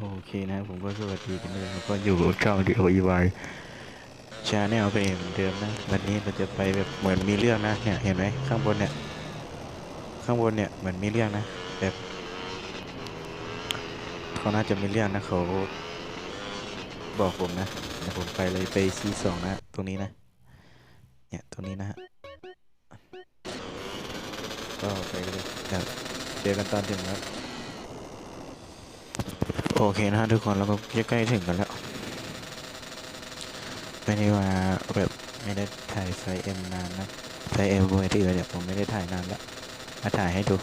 โอเคนะผมก็สวัสดีกันเลยแล้วก็อยู่กับช่องดีโออีวายชาแนลเป็นเหมือนเดิมนะ วันนี้เราจะไปแบบเหมือนมีเรื่องนะเนี่ยเห็นไหมข้างบนเนี่ย ข้างบนเนี่ยเหมือนมีเรื่องนะแบบเขาน่าจะมีเรื่องนะเขาบอกผมนะเดี๋ยวผมไปเลยไปซีสองนะตรงนี้นะ เนี่ยตรงนี้นะฮะก็ไปเลยเดี๋ยวเจอกันตอนถึงครับ โอเคนะฮะทุกคนเราก็ใกล้ถึงกันแล้วไม่ได้ว่าแบบไม่ได้ถ่ายไฟเอ็มนานนะไฟเอ็มเวทีเนี่ยผมไม่ได้ถ่ายนานแล้วมาถ่ายให้ดู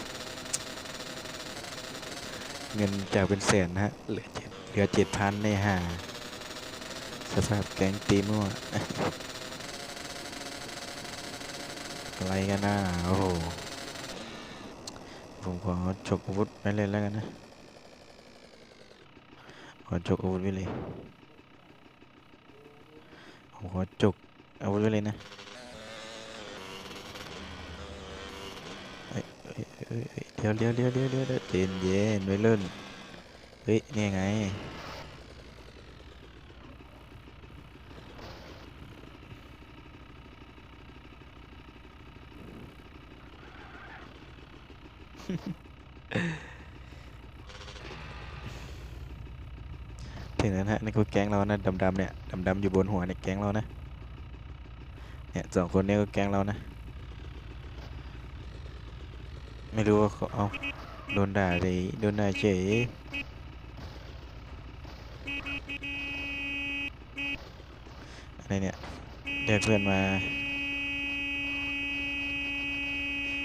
เงินจากเป็นแสนนะฮะเหลือเจ็ดเหลือเจ็ดพันในห่าสภาพแกงตีมั่วอะไรกันนะโอ้โหผมขอฉกอาวุธไปเลยแล้วกันนะ ขอจกอาวุธไว้เลยผมขอจกอาวุธไว้เลยนะเอ้ยเอ้ยเอ้ยเอ้ยเดี๋ยวเดี๋ยวเดี๋ยวเดี๋ยวเดี๋ยวเดี๋ยวเย็นเย็นไว้เล่นเฮ้ยนี่ไง ถึงแล้นฮะนี่คือแก๊งเรานะดำๆเนี่ยดำๆอยู่บนหัวเนี่ยแก๊งเรานะเนี่ยสองคนนี้ก็แก๊งเรานะ ไม่รู้ว่าเขาเอาโดนด่าเลยโดนด่าเฉยอะไรเนี่ยเรียกเพื่อนมา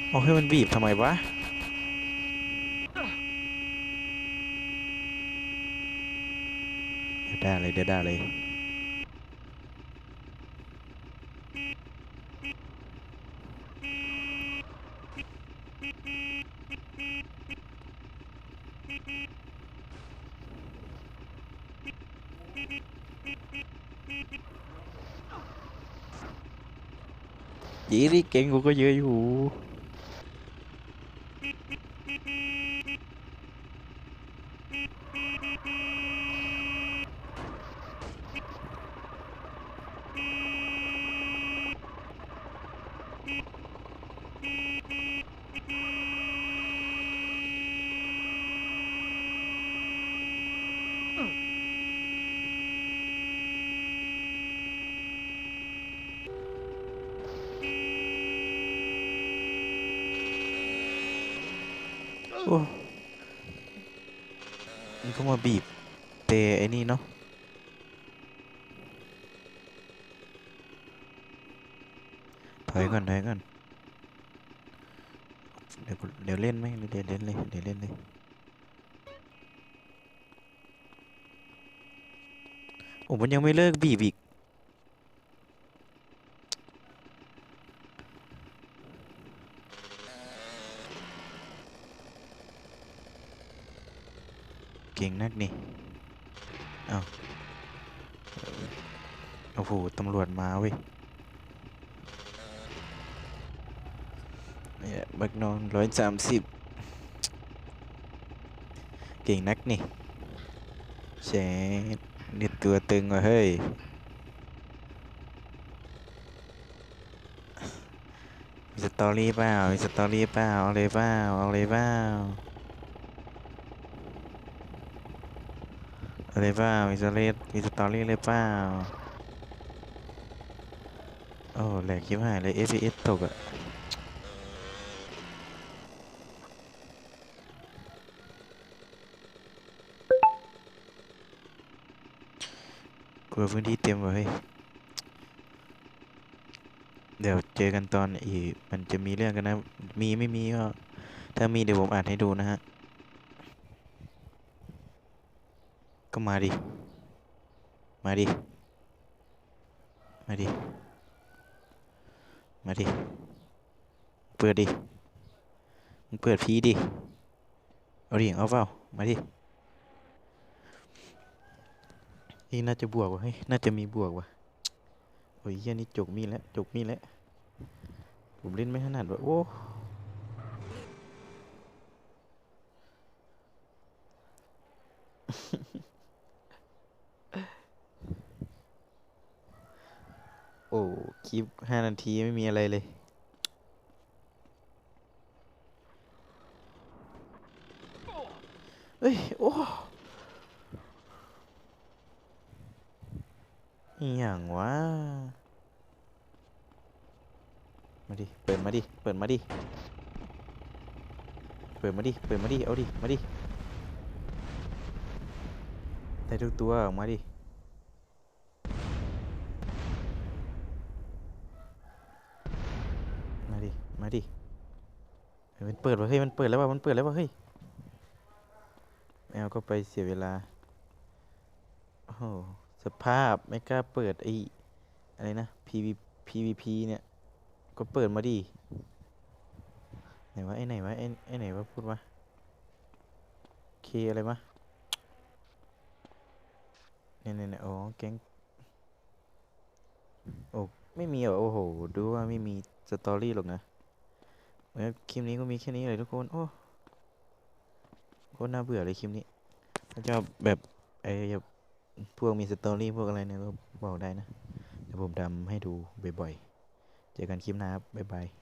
เอาให้มันบีบทำไมวะ เดี๋ยวด่าเลยเดี๋ยวด่าเลย ยี่ดิเก่งกูก็เยอะอยู่ โอ้มันก็มาบีบเตะไอ้นี่เนาะถอยก่อนถอยก่อนเดี๋ยวเดี๋ยวเล่นไหมเดี๋ยวเล่นเลยเดี๋ยวเล่นเลยโอ้มันยังไม่เลิกบีบอีก ก่งนักนี่เอ้าโอ้โหตำรวจมาเว้ยเนี่ยบักนอนร้อยสามสิบเก่งนักนี่เชดนี่ตัวตึงว่ะเฮ้ยมีสตอรี่เปล่ามีสตอรี่เปล่าเอาเลยเปล่าเอาเลยเปล่า อาเลยเปล่ามีสตอรี่มีสตอรี่เลยเปล่าโอ้แหลกชิบหายเลย FPS ตกอะกลัวพื้นที่เต็มว่ะเฮ้ย เดี๋ยวเจอกันตอนอีก มันจะมีเรื่องกันนะ มีไม่มีก็ ถ้ามีเดี๋ยวผมอ่านให้ดูนะฮะ ก็มาดิ มาดิ มาดิ มาดิ เปิดดิ มึงเปิดพีดิ เอาดิเอาเปล่า มาดิ นี่น่าจะบวกว่ะเฮ้ย น่าจะมีบวกว่ะ โอ้ยเฮียนี่จกมีแล้ว จกมีแล้ว ผมเล่นไม่ถนัดว่ะโอ้ คลิปห้านาทีไม่มีอะไรเลย เฮ้ย โอ้อย่างวะ มาดิ เปิดมาดิ เปิดมาดิ เปิดมาดิ เปิดมาดิ เอาดิ มาดิ ได้ทุกตัวออกมาดิ ดิ มาดิเฮ้ยมันเปิดวะเฮ้ย มันเปิดแล้ววะมันเปิดแล้ววะเฮ้ยแมวก็ไปเสียเวลา โอ้โห สภาพไม่กล้าเปิดไอ้อะไรนะ PV PVP เนี่ย ก็เปิดมาดิ ไหนวะไอ้ไหนวะไอ้ไอ้ไหนวะพูดมาเคอะไรมะเนี่ยเนี่ยเนี่ยอ๋อแก๊งโอ้ไม่มีเหรอโอ้โห ดูว่าไม่มีสตอรี่หรอกนะเหมือนคลิปนี้ก็มีแค่นี้เลยทุกคน โอ้โคตรน่าเบื่อเลยคลิปนี้ถ้าชอบแบบไอ้แบบพวกมีสตอรี่พวกอะไรเนี่ยก็บอกได้นะเดี๋ยวผมทำให้ดูบ่อยๆ เจอกันคลิปหน้าครับบ๊ายบาย